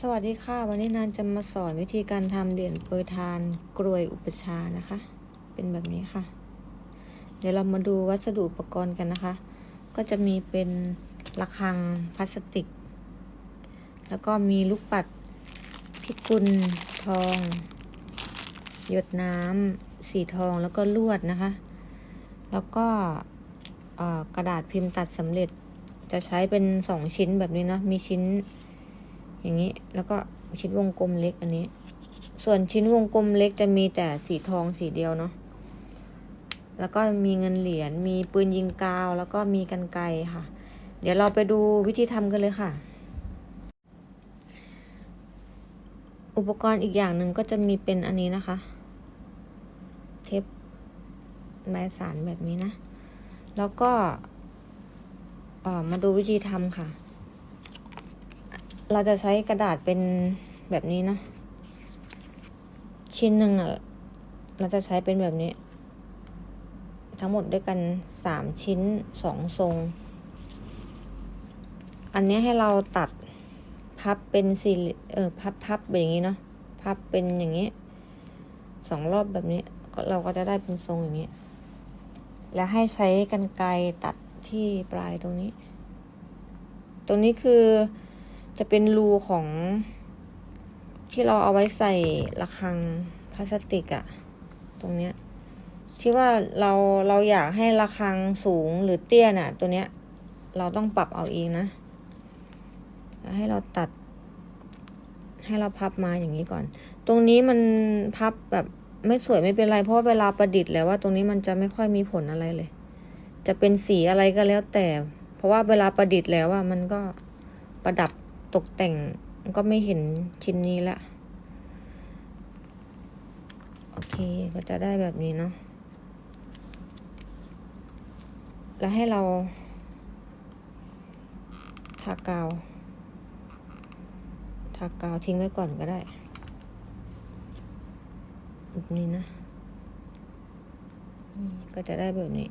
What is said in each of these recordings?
สวัสดีค่ะ วันนี้นานจะมาสอนวิธีการทำเหรียญโปรยทานกรวยอุปชานะคะ เป็นแบบนี้ค่ะ เดี๋ยวเรามาดูวัสดุอุปกรณ์กันนะคะ ก็จะมีเป็นระฆังพลาสติก แล้วก็มีลูกปัดพิกุลทอง หยดน้ำสีทองแล้วก็ลวดนะคะ แล้วก็กระดาษพิมพ์ตัดสำเร็จจะใช้เป็นสองชิ้นแบบนี้นะมีชิ้น อย่างนี้ แล้วก็ชิ้นวงกลมเล็กอันนี้ ส่วนชิ้นวงกลมเล็กจะมีแต่สีทองสีเดียวเนาะ แล้วก็มีเงินเหรียญ มีปืนยิงกาว แล้วก็มีกันไกค่ะ เดี๋ยวเราไปดูวิธีทำกันเลยค่ะ อุปกรณ์อีกอย่างหนึ่งก็จะมีเป็นอันนี้นะคะ เทปใบสารแบบนี้นะ แล้วก็ออมาดูวิธีทำค่ะ เราจะใช้กระดาษเป็นแบบนี้นะ ชิ้นหนึ่งอะ เราจะใช้เป็นแบบนี้ ทั้งหมดด้วยกันสามชิ้นสองทรง อันนี้ให้เราตัดพับเป็นสี่เออพับพับแบบอย่างนี้เนาะพับเป็นอย่างนี้สองรอบแบบนี้ก็เราก็จะได้เป็นทรงอย่างนี้ แล้วให้ใช้กันไกรตัดที่ปลายตรงนี้ ตรงนี้คือ จะเป็นรูของที่เราเอาไว้ใส่ระฆังพลาสติกอะตรงเนี้ยที่ว่าเราเราอยากให้ระฆังสูงหรือเตี้ยน่ะ ตัวเนี้ย เราต้องปรับเอาเองนะ ให้เราตัด ให้เราพับมาอย่างนี้ก่อน ตรงนี้มันพับแบบไม่สวยไม่เป็นไร เพราะเวลาประดิษฐ์แล้วว่าตรงนี้มันจะไม่ค่อยมีผลอะไรเลย จะเป็นสีอะไรก็แล้วแต่ เพราะว่าเวลาประดิษฐ์แล้วว่ามันก็ประดับ ตกแต่งก็ไม่เห็นชิ้นนี้ละ โอเคก็จะได้แบบนี้เนาะแล้วให้เรา ทากาว ทากาวทิ้งไว้ก่อนก็ได้แบบนี้นะ ก็จะได้แบบนี้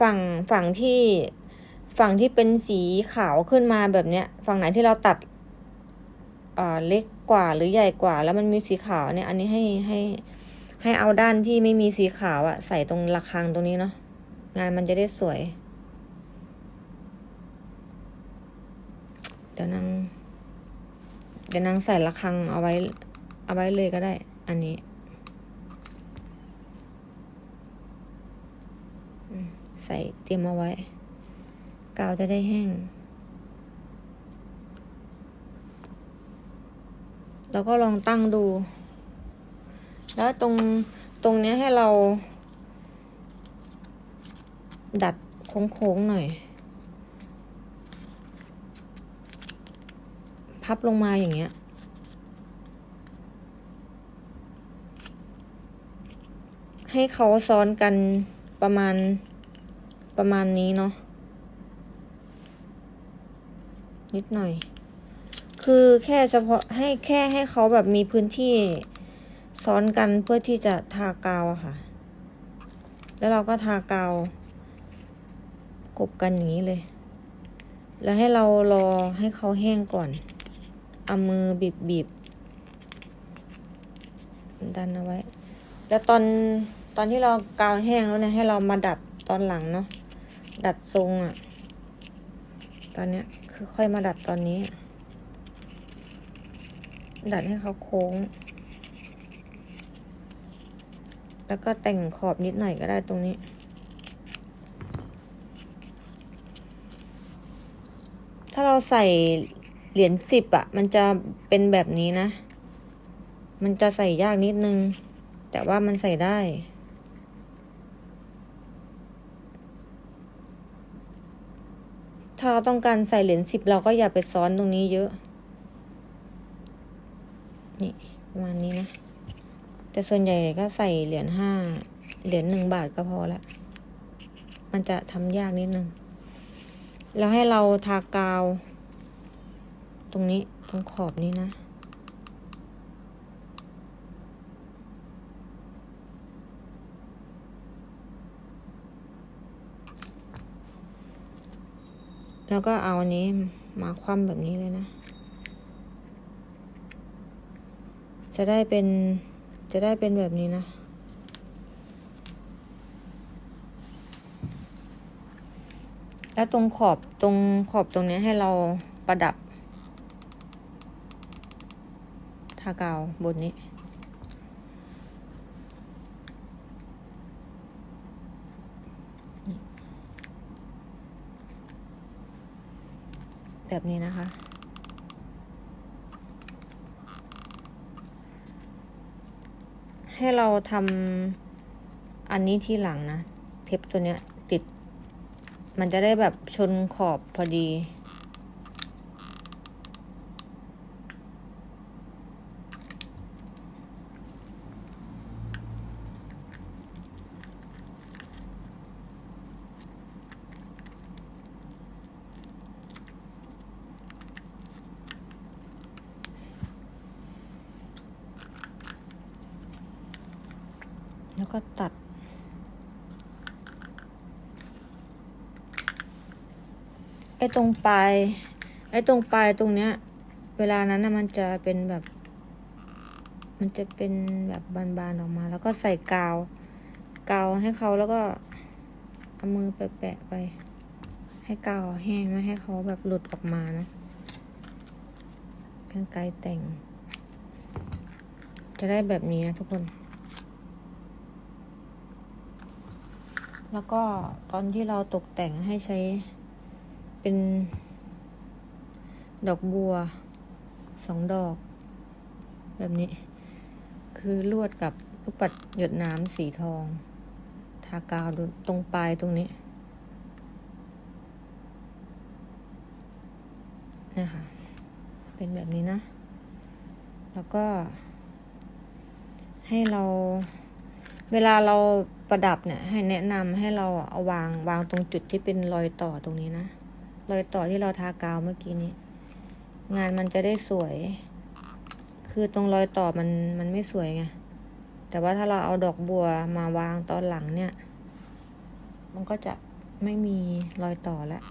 ฝั่งฝั่งที่ ฝั่งที่เป็นสีขาวขึ้นมาแบบเนี้ย ฝั่งไหนที่เราตัดอ่าเล็กกว่าหรือใหญ่กว่า แล้วมันมีสีขาวเนี่ย อันนี้ให้ให้ให้เอาด้านที่ไม่มีสีขาวอะใส่ตรงระฆังตรงนี้เนาะงานมันจะได้สวย เดี๋ยวนางเดี๋ยวนางใส่ระฆังเอาไว้ เอาไว้เลยก็ได้ อันนี้ใส่เตรียมเอาไว้ กาวจะได้แห้ง แล้วก็ลองตั้งดู แล้วตรงตรงนี้ให้เรา ดัดโค้งๆหน่อย พับลงมาอย่างเงี้ยให้เขาซ้อนกันประมาณประมาณนี้เนาะ นิดหน่อย คือแค่เฉพาะให้แค่ให้เขาแบบมีพื้นที่ซ้อนกันเพื่อที่จะทากาวอะค่ะ แล้วเราก็ทากาวกบกันอย่างนี้เลย แล้วให้เรารอให้เขาแห้งก่อน เอามือบีบบีบดันเอาไว้ แล้วตอนตอนที่เรากาวแห้งแล้วเนี่ยให้เรามาดัดตอนหลังเนาะ ดัดทรงอะตอนเนี้ย คือค่อยมาดัดตอนนี้ ดัดให้เขาโค้ง แล้วก็แต่งขอบนิดหน่อยก็ได้ตรงนี้ ถ้าเราใส่เหรียญสิบอะมันจะเป็นแบบนี้นะ มันจะใส่ยากนิดนึง แต่ว่ามันใส่ได้าเราต้องการใส่เหรียญสิบเราก็อย่าไปซ้อนตรงนี้เยอะ นี่ประมาณนี้นะ แต่ส่วนใหญ่ก็ใส่เหรียญห้าเหรียญหนึ่งบาทก็พอละ มันจะทำยากนิดนึง แล้วให้เราทากาว ตรงนี้ตรงขอบนี้นะ แล้วก็เอาอันนี้มาคว่ำแบบนี้เลยนะ จะได้เป็น จะได้เป็นแบบนี้นะ แล้วตรงขอบตรงขอบตรงนี้ให้เราประดับ ทากาวบนนี้ แบบนี้นะคะ ให้เราทำอันนี้ที่หลังนะ เทปตัวเนี้ยติด มันจะได้แบบชนขอบพอดี แล้วก็ตัด ไอ้ตรงปลาย ไอ้ตรงปลายตรงเนี้ย เวลานั้นนะมันจะเป็นแบบ มันจะเป็นแบบบานๆออกมา แล้วก็ใส่กาว กาวให้เขาแล้วก็เอามือไปแปะไป ให้กาวแห้งไม่ให้เขาแบบหลุดออกมานะกันไกลแต่ง จะได้แบบนี้นะทุกคน แล้วก็ตอนที่เราตกแต่งให้ใช้เป็น ดอกบัวสองดอก แบบนี้ คือลวดกับลูกปัดหยดน้ำสีทอง ทากาวตรงปลายตรงนี้นะคะเป็นแบบนี้นะ แล้วก็ให้เราเวลาเรา ประดับเนี่ย ให้แนะนำให้เราเอาวางวางตรงจุดที่เป็นรอยต่อตรงนี้นะ รอยต่อที่เราทากาวเมื่อกี้นี้ งานมันจะได้สวย คือตรงรอยต่อมันมันไม่สวยไง แต่ว่าถ้าเราเอาดอกบัวมาวางตอนหลังเนี่ย มันก็จะไม่มีรอยต่อแล้ว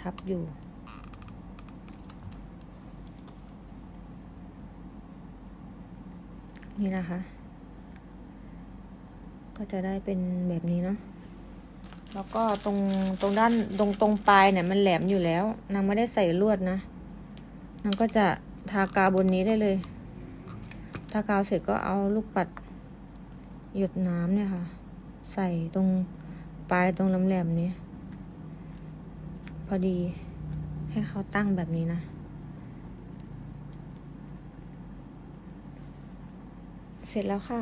ทับอยู่นี่นะคะ ก็จะได้เป็นแบบนี้เนาะแล้วก็ตรงตรงด้านตรงตรงปลายเนี่ยมันแหลมอยู่แล้ว นางไม่ได้ใส่ลวดนะ นางก็จะทากาวบนนี้ได้เลย ทากาวเสร็จก็เอาลูกปัด หยดน้ำเนี่ยค่ะ ใส่ตรงปลายตรงลำแหลมนี้ พอดีให้เขาตั้งแบบนี้นะ เสร็จแล้วค่ะ